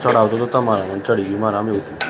ચડાવતો તો તમારા મને ચડી ગયું મારા આમ એવું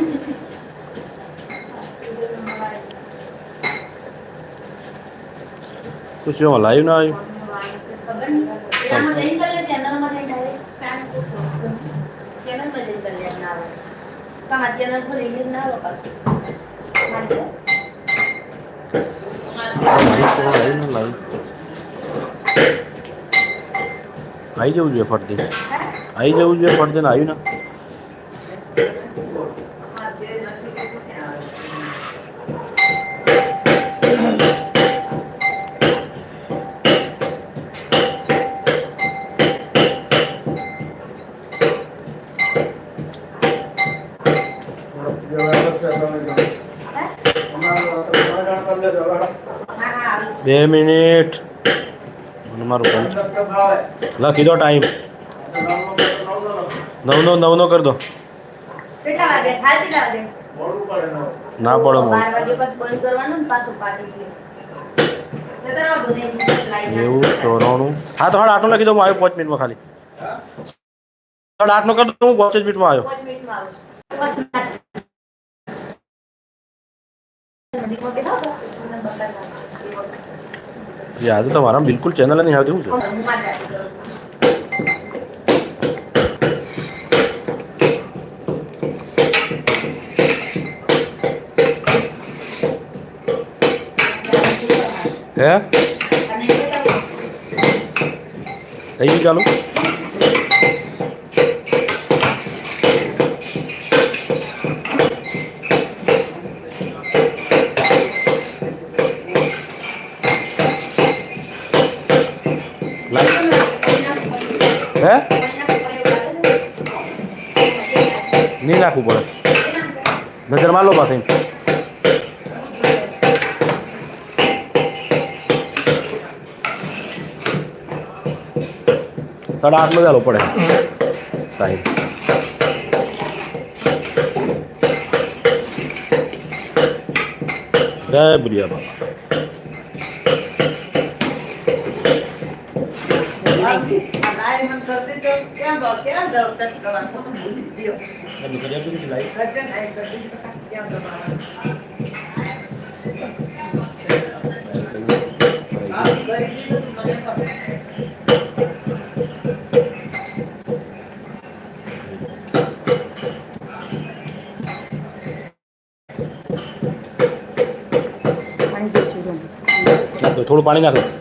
મારી side. લાઈવ ના લાઈવ આવી જવું જોઈએ ફરતી આવી જવું જોઈએ ફરતી ને આવ્યું ના બે મિનિટ. મારું લખી દો ટાઈમ નવનો નવનો કરી દો. કેટલા વાગે? થાય કેટલા વાગે? ના પડો એવું ને નેવું ચોરાણું. હા તો હાડ આઠનો લખી દો હું આવ્યો પાંચ મિનિટમાં ખાલી. હાડ આઠનો કરી દો હું પાંચ જ મિનિટમાં આવ્યો. યાદ તો મારા બિલકુલ ચેનલ નહીં આવતી શું છે હું. હે. થઈ ગયું ચાલુ સાડા આઠનો ચાલો પડે ટાઈમ જય બુરિયા બાબા થોડું પાણી નાખો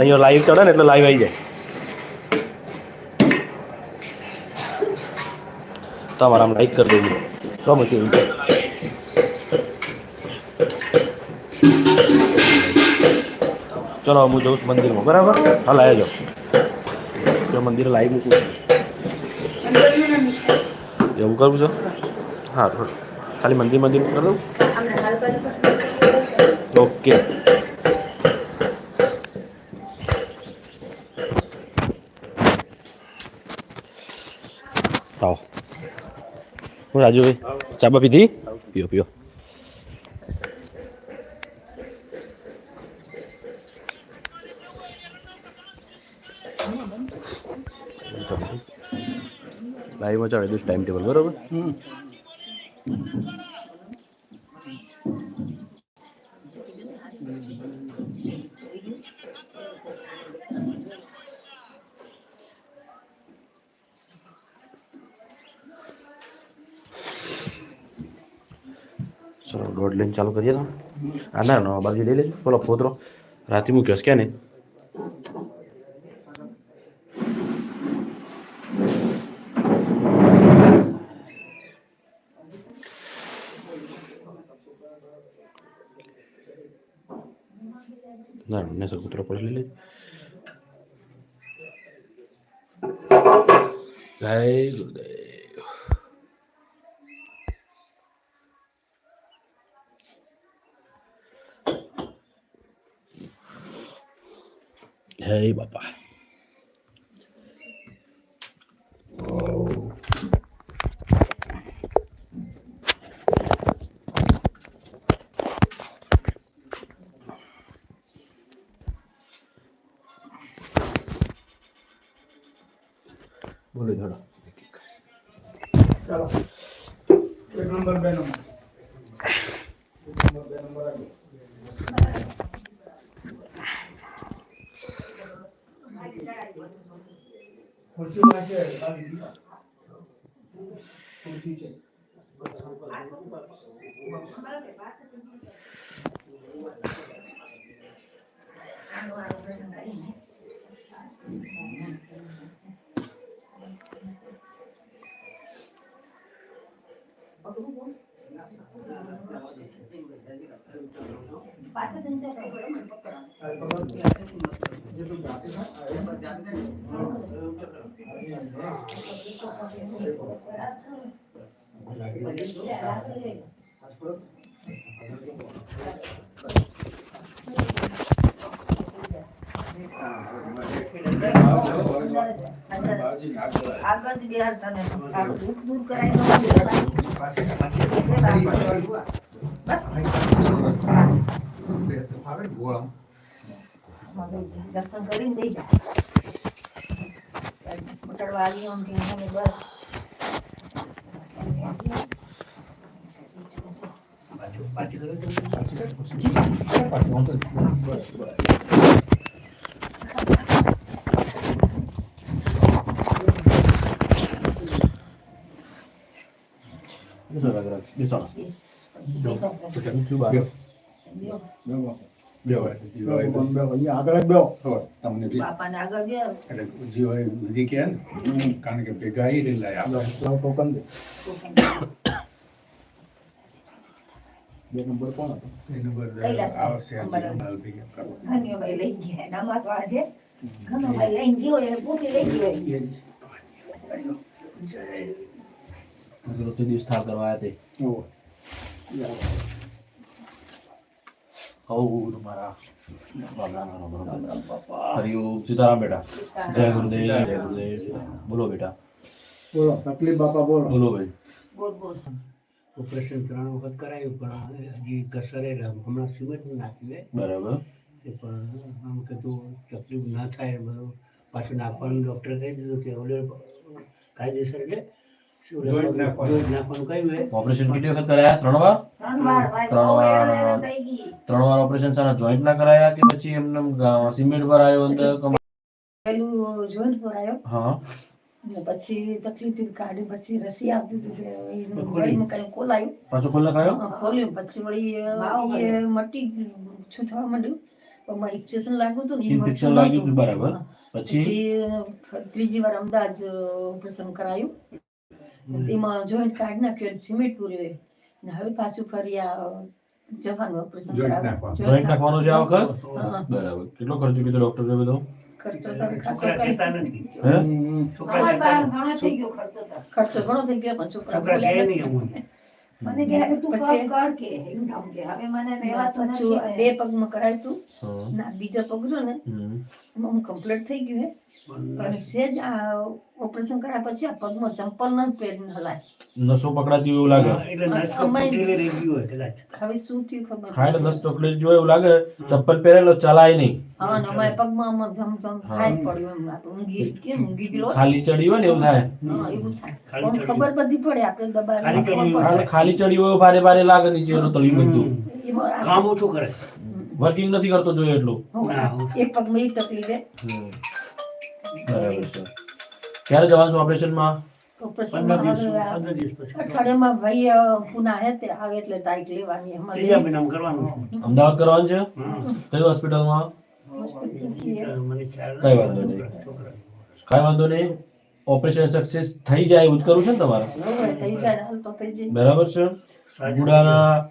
અહીંયા લાઈવ ચડે ને એટલે લાઈવ આવી જાય. તમારા આમ લાઈક કરી દેજો. ગમે તેવું છે? ચલો હું જઉં છું મંદિરમાં બરાબર? હાલ આવ્યા જાઓ. જો મંદિરે લાઈવ મૂકું એવું કરવું છો? હા થોડું ખાલી મંદિર મંદિર કરી દઉં ઓકે આવો હું રાજુભાઈ ચાબા પીધી? પીઓ પીઓ. લાઈવમાં ચાલે દઉં ટાઈમ ટેબલ બરોબર? ચલો દોઢ લઈને ચાલુ કરીએ તો આ ના ના બાજુ લઈ લેજો બોલો ફોતરો રાતે મૂક્યો છે ક્યાં ને ના ને સર કૂતરો પડે લઈ લેજો જય ગુરુદેવ હે બાપા બોલો થોડો એક નંબર બે નંબર એક નંબર બે નંબર આપો. ખુરશીમાં છે ખાલી દીવા. ખુરશી છે પાછા જઈને ત્યાં કોઈ મને પકડવાનું. આ પકડ. જે તું જાતે ના, આ એ. આગળ જ બેહાડતા ને આ દુઃખ દૂર કરાય તો દર્શન કરીને દઈ જાય મટાડવા આવી આમ કે અમે બસ આગળ જ બેહો. તમને બી. બાપાને આગળ બે એ કારણ કે ભેગા બે નંબર કોણ હતો? બે નંબર આવશે. ઘનીભાઈ લઈ ગયા નમાઝ છે. ઘનોભાઈ ગયો એટલે પોતે લઈ ગયો. એ જ. દિવસ થાળ કરવા આવ્યા તે. કહું તમારા હરિઓમ સીતારામ બેટા જય ગુરુદેવ જય ગુરુદેવ બોલો બેટા બોલો તકલીફ બાપા બોલો બોલો ભાઈ બોલ બોલ ઓપરેશન ત્રણ વખત કરાયું પણ હજી કસરે હમણાં સિમેન્ટ નાખ્યું. બરાબર પણ આમ કીધું તકલીફ ના થાય બધું પાછું નાખવાનું ડૉક્ટર કહી દીધું કે ઓલે કાયદેસર એટલે ઓપરેશન કેટલી વખત કરાયા? ત્રણ વાર? ત્રણ વાર. ત્રણ વાર. હેરાન હેરાન થઈ ગઈ. ત્રણ વાર ઓપરેશન સારા જોઈન્ટ ના કરાયા કે પછી એમને સિમેન્ટ પર આવ્યો અંદર? પેલું જોઈન્ટ પર આવ્યો. હા. પછી તકલીફથી કાઢી પછી રસી આપી હતી કે એનું ખોલી. ગળીમાં કાંઈ ખોલાયું. પાછો ખોલ ખાયો? ખોલ્યું. પછી વળી અ, ભાવ એ મટી ઓછું થવા માંડ્યું. પણ લાગ્યું હતું ઇન્ફેક્શન લાગ્યું બરાબર. પછી? પછી ત્રીજી વાર અમદાવાદ ઓપરેશન કરાયું. એમાં જોઈન્ટ કાર્ડ નાખ્યો સિમેન્ટ પૂર્યો ને હવે પાછું ફરી આ જવાનું ઓપરેશન કરાવ્યું નાખવાનું. છે આ વખત? બરાબર. કેટલો ખર્ચો કીધો ડોક્ટરે બધો? ખર્ચો તો ખાસો નથી. પાસે નથી. ઘણો થઈ ગયો ખર્ચો તો. ખર્ચો ઘણો થઈ ગયો પણ છોકરા છોકરા બોલ્યા કહે નથી. નહીં મને કે હવે તું કર કર કે એમ નામ કે. હવે મને રહેવાતું પાછું નથી. બે પગમાં કરાયું તું? ના બીજા પગ રહ્યો ને એમાં હું કમ્પ્લીટ થઈ ગયું હે. પણ સેજ ઓપરેશન કર્યા પછી આ પગમાં ચંપલ ના પહેરીને હલાય. નસો પકડાતી હોય એવું લાગે. એટલે નસ તો રહી ગયું હોય કદાચ. હવે શું થયું ખબર? હા નસ પકડેલી જો એવું લાગે. ચંપલ પહેરેલો ચલાય નહીં. હા ને અમારા પગમાં આમાં જમ જમ થાય પડ્યું એમ આપણે ઊંઘી કેમ ઊંઘી ગયેલો ખાલી ચડી હોય ને એવું થાય. હા એવું ખબર બધી પડે આપણે દબાવી ખાલી ચડી હોય. ખાલી ચડી હોય ભારે ભારે લાગે નીચે એનું તળિયું બધું. કામ ઓછું કરે. વર્કિંગ નથી કરતો જોઈએ એટલું. એક પગમાં એ તકલીફ હે. બરાબર છે. ક્યારે જવાનું છે ઓપરેશનમાં? ઓપરેશનમાં પંદર દિવસ હવે આ પંદર દિવસ પછી. અઠવાડિયામાં ભાઈ અ, પુના હે તે આવે એટલે તારીખ લેવાની અમારે. ત્રીજા મહિનામાં કરવાનું છે. અમદાવાદ કરવાનું છે? કઈ હોસ્પિટલમાં? કઈ વાંધો નહીં. છોકરા. વાંધો નહીં. ઓપરેશન સક્સેસ થઈ જાય એવું જ કરવું છે ને તમારે? હવે થઈ જાય હાલ તો થઈ જાય. બરાબર છે. ગુડાના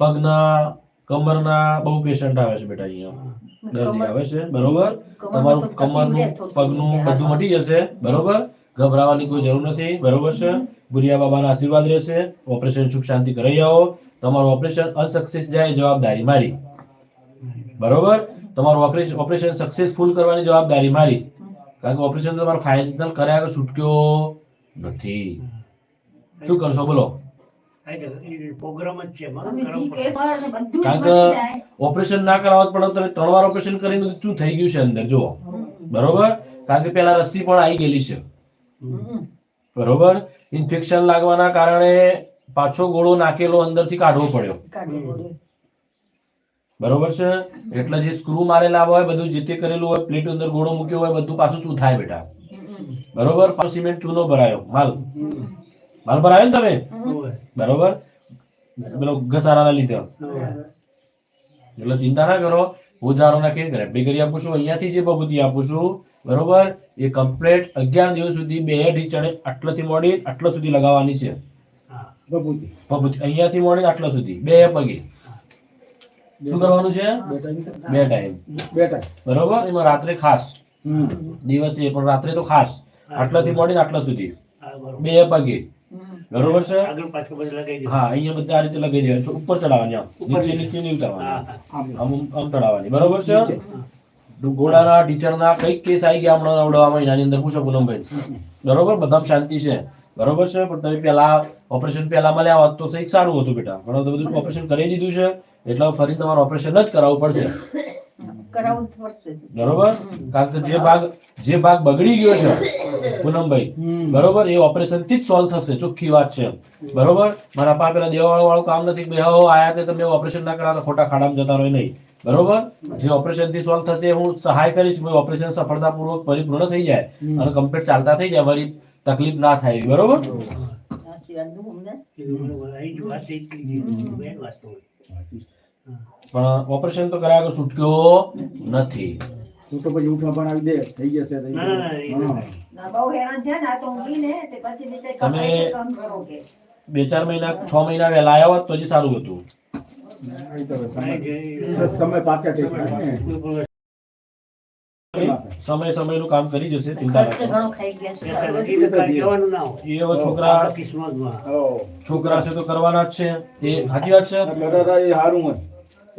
પગના કમરના બહુ પેશન્ટ આવે છે બેટા અહીંયા. દર્દી આવે છે બરોબર? તમારું કમરનું પગનું બધું મટી જશે બરોબર? ગભરાવાની કોઈ જરૂર નથી બરોબર છે? ગુરિયા બાબાના આશીર્વાદ રહેશે. ઓપરેશન સુખ શાંતિ કરાઈ આવો. તમારું ઓપરેશન અનસક્સેસ જાય જવાબદારી મારી. બરોબર? તમારું ઓપરેશન ઓપરેશન સક્સેસફુલ કરવાની જવાબદારી મારી. કારણ કે ઓપરેશન તમારે ફાઇનલ કર્યા છૂટક્યો નથી. શું કરશો બોલો? ઓપરેશન ના કરાવત પણ તમે ત્રણ વાર ઓપરેશન કરીને શું થઈ ગયું છે અંદર? જુઓ. બરોબર? કારણ કે પેલા રસી પણ આવી ગયેલી છે. બરોબર? ઇન્ફેક્શન લાગવાના કારણે પાછો ગોળો નાખેલો અંદરથી કાઢવો પડ્યો. બરોબર છે? એટલે જે સ્ક્રૂ મારેલા હોય બધું જે તે કરેલું હોય પ્લેટ અંદર ગોળો મૂક્યો હોય બધું પાછું ચૂથાય બેટા. બરોબર? પાછો સિમેન્ટ ચૂનો ભરાયો. માલ હમ. પર આવ્યો ને તમે બરોબર? પેલો ઘસારાના લીધે. એટલે ચિંતા ના કરો. હું જારો કે ગ્રેફડી કરી? આપું છું અહીંયાથી જે બબૂતી આપું છું. બરોબર? એ કમ્પ્લેટ અગિયાર દિવસ સુધી બે ઢીચણે આટલાથી મોડી આટલા સુધી લગાવવાની છે. બબૂતી. બબૂતી અહીંયાથી મોડી આટલા સુધી. બે પગે. શું કરવાનું છે? બે ટાઈમ બે ટાઈમ બરોબર? એમાં રાત્રે ખાસ. દિવસે પણ રાત્રે તો ખાસ. આટલાથી મોડી આટલા સુધી. બે પગે. બરોબર છે આગળ પાછળ બધું લગાવી દે. હા અહીંયા બધા આ રીતે લગાવી દેવાનું ઉપર ચડાવવાની આમ. નીચે નીચે. નહીં ઉતારવાની. આમ. આમ ચડાવવાની. બરોબર છે? ઘોડાના ટીચરના કંઈક કેસ આવી ગયા હમણાં આવડવામાં એની અંદર પૂછો પૂનમભાઈ. બરોબર? બધા શાંતિ છે. બરોબર છે? પણ તમે પેલા ઓપરેશન પેલા મળ્યા હોત તો સહી સારું હતું બેટા. પણ બધું ઓપરેશન કરી દીધું છે. એટલે ફરી તમારે ઓપરેશન જ કરાવવું પડશે. કરાવવું પડશે. બરોબર? કારણ કે જે ભાગ જે ભાગ બગડી ગયો છે પૂનમભાઈ બરોબર? એ ઓપરેશનથી જ સોલ્વ થશે ચોખ્ખી વાત છે બરોબર? મારા પા પેલા દેવાળો વાળું કામ નથી બે હો આયા તે તમે ઓપરેશન ના કરાવો ખોટા ખાડામાં જતા રહો નહીં. બરોબર? જે ઓપરેશનથી સોલ્વ થશે હું સહાય કરીશ ઓપરેશન સફળતાપૂર્વક પરિપૂર્ણ થઈ જાય અને કમ્પ્લીટ ચાલતા થઈ જાય વળી તકલીફ ના થાય બરોબર? આશીર્વાદ જ જ. પણ ઓપરેશન તો કરાયો છૂટક્યો નથી હું તો પછી ઉઠવા પણ આવી દે થઈ જશે થઈ ના, ના, ના, જશે. ના હા. થાય. ના બહુ હેરાન થયા ને તો ઊંઘીને તે પછી તમે- કમાઈ કે કામ કરો કે બે ચાર મહિના છ મહિના વહેલા આવ્યા હોત તો હજી સારું હતું સમય સમય પાકે થઈ ગયો સમય સમયનું કામ કરી જશે ચિંતા ના એ ના હોય. હવે છોકરા. છોકરા છે તો કરવાના જ છે એ સાચી વાત છે એટલે દાદા એ હારું જ.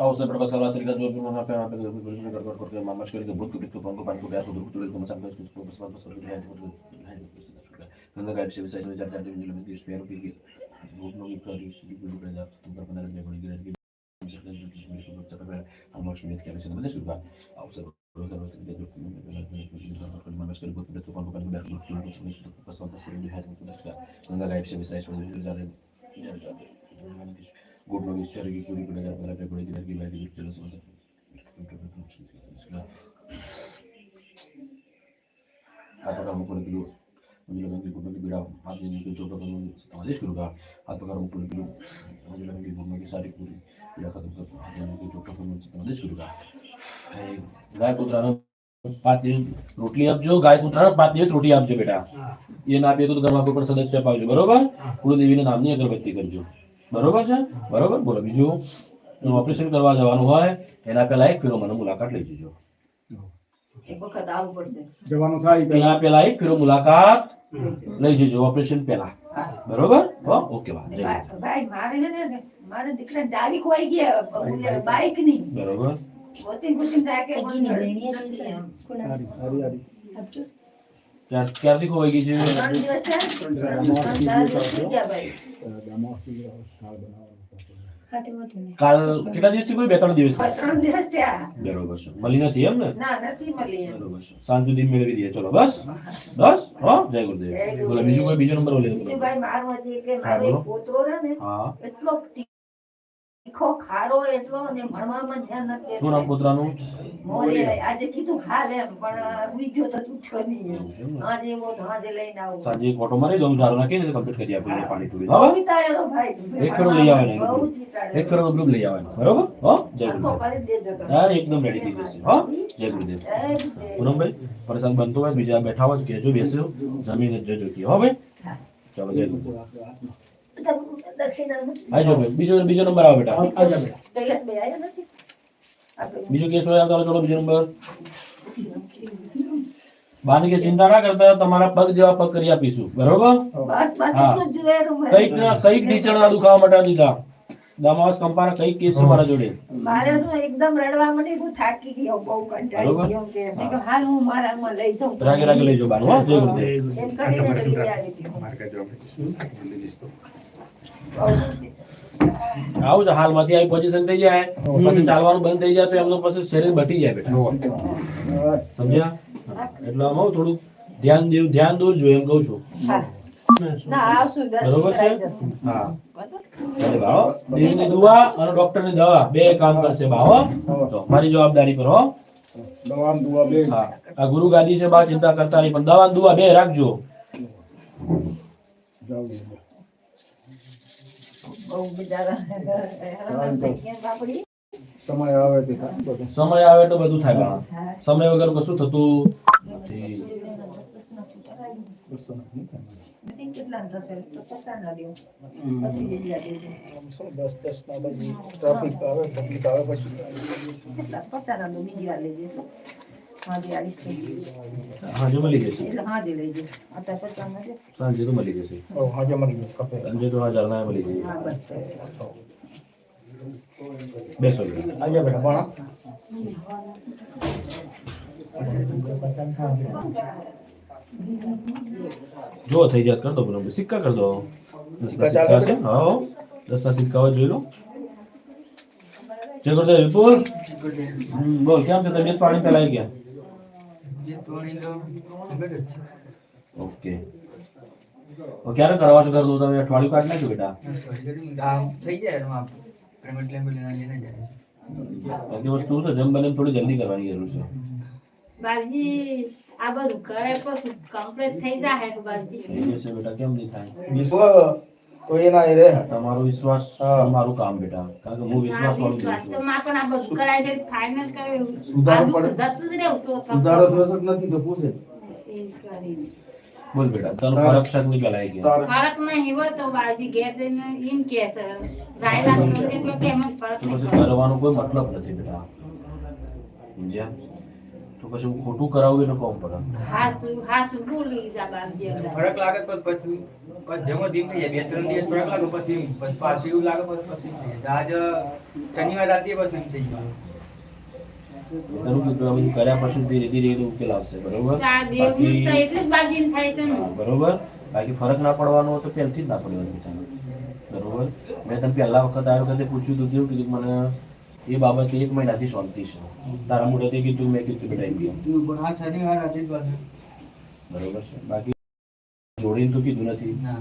أوصى بربا صلاة لك دور بنا في عمل بنا بنا بنا بنا بنا بنا مش كده بروك بيتو بانكو بانكو بياخد بروك تقول لكم مثلا بس بس بس بس بس هاي تقول هاي بس بس شو كده كنا قاعد بس بس جاب جاب من لما تيجي سبيرو بيجي بوب نو بيكاري بيقول له جاب تمبر بنا بنا بنا بنا مش كده గుడ్ మార్నింగ్ సార్ ఈ గుడి కూడా గడపలపై కూడా గిరాకి లైట్ గిఫ్ట్ చేస్తాం సార్ ఆత్మకార ముప్పై కిలో మందుల మంది గుడ్డకి బీడ ఆర్జీ నీకు చోట మంది ఆదేశ్ గురుగా ఆత్మకార ముప్పై కిలో మందుల మంది గుడ్డకి సారి కూరి బీడ కథం ఆర్జీ నీకు చోట మంది ఆదేశ్ గురుగా ગાય કૂતરાનો પાંચ દિવસ રોટલી આપજો ગાય કૂતરાનો પાંચ દિવસ રોટી આપજો બેટા એ ના આપીએ તો ઘરમાં કોઈ પણ સદસ્ય અપાવજો બરોબર કુળદેવીના નામની અગરબત્તી કરજો બરોબર છે? બરોબર? બોલો બીજું? ઓપરેશન કરવા જવાનું હોય એના પહેલા એક ફેરો મને મુલાકાત લઈ જજો. એક વખત આવવું પડશે. જવાનું થાય એના પહેલા એક ફેરો મુલાકાત લઈ જજો ઓપરેશન પહેલા. બરોબર? ઓકે ભાઈ મારે ને મારે દીકરા ગયા બાઈક. ની. બરોબર. જાય કે હારી હારી ક્યાં ક્યારથી ખોવાઈ ગઈ છે. કાલ કેટલા દિવસથી કોઈ? બે ત્રણ દિવસ ત્રણ દિવસ થયા. બરોબર છે. મળી નથી એમ ને? ના નથી મળી બરોબર છે. સાંજ સુધી મેળવી દઈએ. ચલો બસ. બસ. હો જય ગુરુદેવ. બોલો બીજું કોઈ? બીજો નંબર બોલે. બીજું ભાઈ મારું કે મારો પોતરો ને હા. એટલો તીખો ખારો એટલો અને ભણવામાં ધ્યાન નથી શું દેતો. મોરે આજે કીધું હાલ એમ પણ ઉઈ ગયો તો ઉઠ્યો નહીં. ને? આજે એવો તો આજે લઈને આવું. સાંજે એક ઓટો મારી દઉં ઝાડુ નાખીને કમ્પ્લીટ કરી આપીએ પાણી પૂરી બહુ હા? વિતાડેલો ભાઈ એક કરોડ લઈ આવે એક બહુ જ વિતાડેલો. એક કરોડ ગ્રુપ લઈ આવે બરોબર? હો? જય ગુરુદેવ. કરી દેજો હા એકદમ રેડી થઈ જશે. હો? જય ગુરુદેવ. પૂનમભાઈ પ્રસાદ બનતો હોય બીજા બેઠા હોય કેજો બેસ્યો જમીને જ જજો કે. હો ભાઈ? ચાલો જય ગુરુદેવ. બીજો બીજો નંબર આવો બેટા. બેટા. નથી? બીજો કેસ હોય આવતા ચલો બીજો નંબર. બાની કે ચિંતા ના કરતા તમારા પગ જેવા પગ કરી આપીશું. બરોબર? બસ બસ હા. એટલું જ કંઈક ના કંઈક દુખાવા માટે દીધા દામાસ કંપારા કઈ કેસ તમારા મારા જોડે. મારે તો એકદમ રડવા માટે હું થાકી ગયો બહુ કંટાળી ગયો કે. મેં કે હાલ હું મારામાં લઈ જાઉં. રાગે રાગે લઈ જાઓ બાનું હો. જય ગુરુદેવ. એમ કરીને લઈ આવી હતી હું. અમારે કાંઈ આવું છે હાલમાંથી આવી પોઝિશન થઈ જાય પછી ચાલવાનું બંધ થઈ જાય તો એમનું પછી શરીર બટી જાય બેટા. સમજ્યા? એટલે આમ થોડું ધ્યાન દેવું ધ્યાન દોર જોઈએ એમ કહું છું. હા. ના આવશું બરોબર છે? હા. દેવની દુઆ અને ડોક્ટરની દવા બે કામ કરશે ભાવ તો મારી જવાબદારી પર હો. દવા દુવા બે. હા. આ ગુરુ ગાદી છે બા ચિંતા કરતા નહીં પણ દવા દુવા દુઆ બે રાખજો. જાવ દે. બહુ બિચારા હેરાન થઈ ગયા બાપડી. સમય આવે તે બધું. સમય આવે તો બધું થાય સમય વગર કશું થતું નથી. ટ્રાફિક આવે પબ્લિક આવે પછી. કેટલા? પચાસના લો, બીજી વાર લઈ જઈશું. હાજી આવીશ તો. હાજે મળી જશે એટલે હાજી લઈ જઈશ. અત્યારે પચાસના લ્યો. સાંજે તો મળી જશે ઓ હાજે મળી જશે કપે સાંજે તો હાજર ના મળી જશે હા, બસ. બેસો આજે બેટા ભણા જો થઈ જાય કર દો બરોબર સિક્કા કર દો સિક્કા સિક્કા ચાલે છે હા દસના સિક્કા હોય જોઈ લો જય ગુરુદેવ વિપુલ હમ, બોલ કેમ છે તબિયત પાણી પેલાઈ ગયા ઓકે તો ક્યારે કરવા છો કરતું તમે અઠવાડિયું કાઢ નાખ્યું બેટા થઈ જાય એમાં પેમેન્ટ લેમ્પ લઈને જાય બાકી વસ્તુ છે જમ બને એમ થોડી જલ્દી કરવાની જરૂર છે બાબજી આ બધું કરે પછી કમ્પ્લીટ થઈ જાય કે બાબજી થઈ જશે બેટા કેમ નહીં થાય વિશ્વ ના રે તમારો વિશ્વાસ. તમારું કામ બેટા. કારણ કે હું વિશ્વાસ વાળું છું. તો માં પણ આ બધું કરાય છે ફાઇનલ કરે સુધારો પડે. જતું જ રહેવું તો સુધારો થયો નથી તો પૂછે. બોલ બેટા. તને ફરક શકની પેલાઈ ગયો. ફરક નહીં હોય તો બાજી ઘેર જઈને એમ કે છે રાય લાગતો એટલો કે એમ ફરક નહીં કરવાનો કોઈ મતલબ નથી બેટા. સમજ્યા? તો પછી હું ખોટું કરાવું એનો કોમ પડે. હાસુ હાસુ બોલી જા બાબજી ફરક લાગે પછી પછી જેવો ધીમ થઈ જાય બે ત્રણ દિવસ ફરક લાગે પછી પાછું એવું લાગે પછી આજ શનિવાર રાતે પછી એમ થઈ ગયું. બધું કર્યા પછી ધીરે ધીરે ઉકેલ આવશે બરોબર? આ દેવની બાકી- તો એટલું જ બાબજી એમ થાય છે ને. બરોબર? બાકી ફરક ના પડવાનો તો પહેલથી જ ના પડ્યો બરોબર બરોબર? મેં તને પહેલા વખત આ વખતે પૂછ્યું હતું કેવું કીધું કે મને એ બાબતે એક મહિનાથી શાંતિ છે તારા મોઢેથી કીધું મેં કીધું બેટા એમ કેમ પણ આ શનિવાર હતી જ પાછું. બરોબર છે બાકી જોડીને તો કીધું નથી ના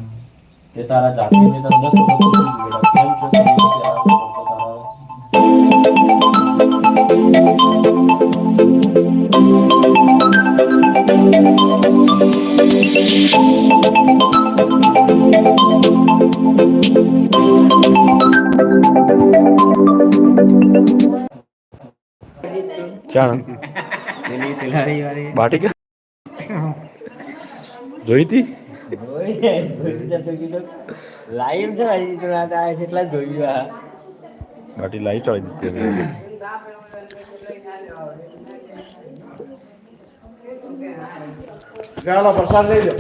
તે તારા જાતે મેં તને દસ વખત પૂછ્યું હતું બેટા કેમ છે તને કે આ વખત તારા ચાણ બાટી કે? જોઈ હતી લાઈવ હજી તો રાત આવે છે જોયું દીધી પ્રસાદ લઈ લો.